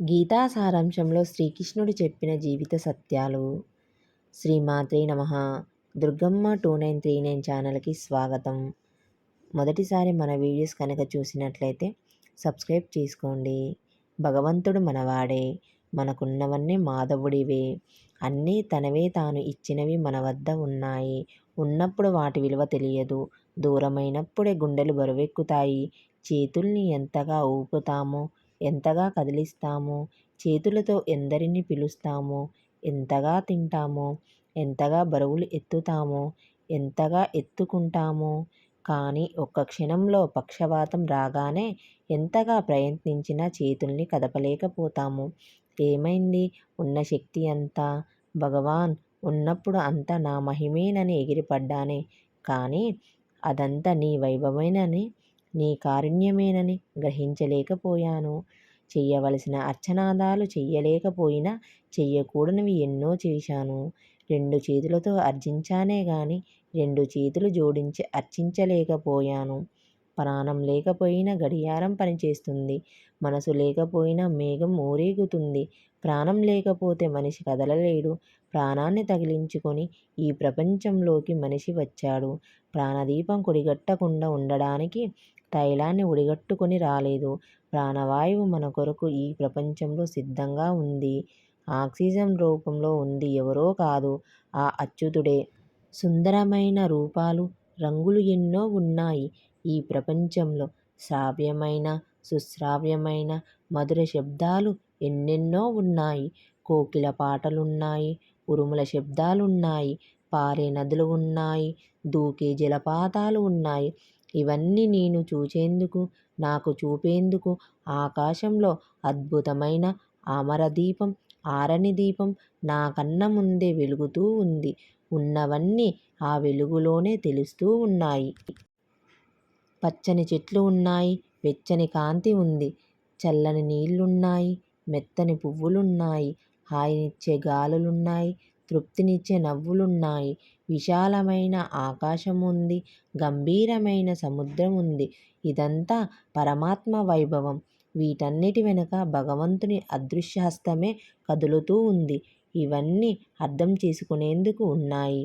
గీతా సారాంశంలో శ్రీకృష్ణుడు చెప్పిన జీవిత సత్యాలు. శ్రీమాత్రే నమ. Durgamma two nine three nine ఛానల్కి స్వాగతం. మొదటిసారి మన వీడియోస్ కనుక చూసినట్లయితే సబ్స్క్రైబ్ చేసుకోండి. భగవంతుడు మనవాడే. మనకున్నవన్నీ మాధవుడివే. అన్నీ తనవే తాను ఇచ్చినవి మన వద్ద ఉన్నాయి. ఉన్నప్పుడు వాటి విలువ తెలియదు. దూరమైనప్పుడే గుండెలు బరువెక్కుతాయి. చేతుల్ని ఎంతగా ఊపుతామో ఎంతగా కదిలిస్తామో? చేతులతో ఎందరిని పిలుస్తామో? ఎంతగా తింటామో? ఎంతగా బరువులు ఎత్తుతామో? ఎంతగా ఎత్తుకుంటామో? కానీ ఒక్క క్షణంలో పక్షవాతం రాగానే ఎంతగా ప్రయత్నించినా చేతుల్ని కదపలేకపోతాము. ఏమైంది? ఉన్న శక్తి అంతా? భగవాన్ ఉన్నప్పుడు అంతా నా మహిమేనని ఎగిరిపడ్డానే. కానీ అదంతా నీ వైభవమేనని నీ కారుణ్యమేనని గ్రహించలేకపోయాను. చెయ్యవలసిన అర్చనాదాలు చెయ్యలేకపోయినా చెయ్యకూడనివి ఎన్నో చేశాను. రెండు చేతులతో అర్జించానే గాని రెండు చేతులు జోడించి అర్చించలేకపోయాను. ప్రాణం లేకపోయినా గడియారం పనిచేస్తుంది. మనసు లేకపోయినా మేఘం ఊరేగుతుంది. ప్రాణం లేకపోతే మనిషి కదలలేడు. ప్రాణాన్ని తగిలించుకొని ఈ ప్రపంచంలోకి మనిషి వచ్చాడు. ప్రాణదీపం కొడిగట్టకుండా ఉండడానికి తైలాన్ని ఒడిగట్టుకొని రాలేదు. ప్రాణవాయువు మన కొరకు ఈ ప్రపంచంలో సిద్ధంగా ఉంది. ఆక్సిజన్ రూపంలో ఉంది ఎవరో కాదు. ఆ అచ్యుతుడే. సుందరమైన రూపాలు రంగులు ఎన్నో ఉన్నాయి. ఈ ప్రపంచంలో శ్రావ్యమైన సుశ్రావ్యమైన మధుర శబ్దాలు ఎన్నెన్నో ఉన్నాయి. కోకిల పాటలున్నాయి ఉరుముల శబ్దాలున్నాయి పారే నదులు ఉన్నాయి దూకే జలపాతాలు ఉన్నాయి. ఇవన్నీ నేను చూచేందుకు నాకు చూపేందుకు ఆకాశంలో అద్భుతమైన అమరదీపం ఆరని దీపం నా కన్న ముందే వెలుగుతూ ఉంది. ఉన్నవన్నీ ఆ వెలుగులోనే తెలుస్తూ ఉన్నాయి. పచ్చని చెట్లు ఉన్నాయి వెచ్చని కాంతి ఉంది. చల్లని నీళ్ళున్నాయి మెత్తని పువ్వులున్నాయి హాయినిచ్చే గాలులున్నాయి తృప్తినిచ్చే నవ్వులున్నాయి. విశాలమైన ఆకాశం ఉంది గంభీరమైన సముద్రం ఉంది. ఇదంతా పరమాత్మ వైభవం. వీటన్నిటి వెనుక భగవంతుని అదృశ్య హస్తమే కదులుతూ ఉంది. ఇవన్నీ అర్థం చేసుకునేందుకు ఉన్నాయి.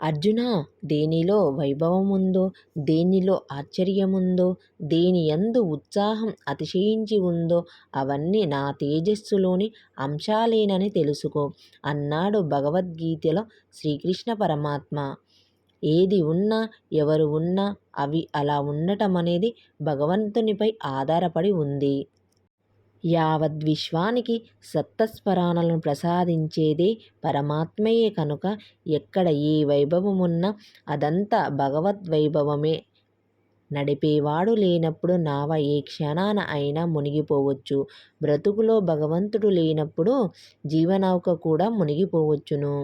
అర్జున దేనిలో వైభవముందో దేనిలో ఆశ్చర్యముందో దేని యందు ఉత్సాహం అతిశయించి ఉందో అవన్నీ నా తేజస్సులోని అంశాలేనని తెలుసుకో అన్నాడు భగవద్గీతలో శ్రీకృష్ణ పరమాత్మ. ఏది ఉన్నా ఎవరు ఉన్నా అవి అలా ఉండటమనేది భగవంతునిపై ఆధారపడి ఉంది. యావద్విశ్వానికి సప్తస్వరాలను ప్రసాదించేదే పరమాత్మయే కనుక ఎక్కడ ఏ వైభవమున్నా అదంతా భగవద్వైభవమే నడిపేవాడు లేనప్పుడు నావ ఏ క్షణాన అయినా మునిగిపోవచ్చు. బ్రతుకులో భగవంతుడు లేనప్పుడు జీవనౌక కూడా మునిగిపోవచ్చును.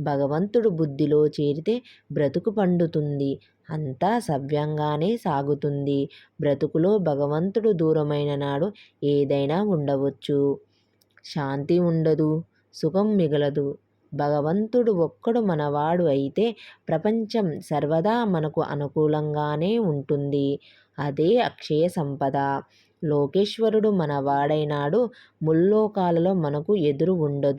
భగవంతుడు బుద్ధిలో చేరితే బ్రతుకు పండుతుంది. అంతా సవ్యంగానే సాగుతుంది. బ్రతుకులో భగవంతుడు దూరమైన నాడు ఏదైనా ఉండవచ్చు. శాంతి ఉండదు సుఖం మిగలదు. భగవంతుడు ఒక్కడు మనవాడు అయితే ప్రపంచం సర్వదా మనకు అనుకూలంగానే ఉంటుంది. అదే అక్షయ సంపద. లోకేశ్వరుడు మనవాడైనాడు ముల్లోకాలలో మనకు ఎదురు ఉండదు.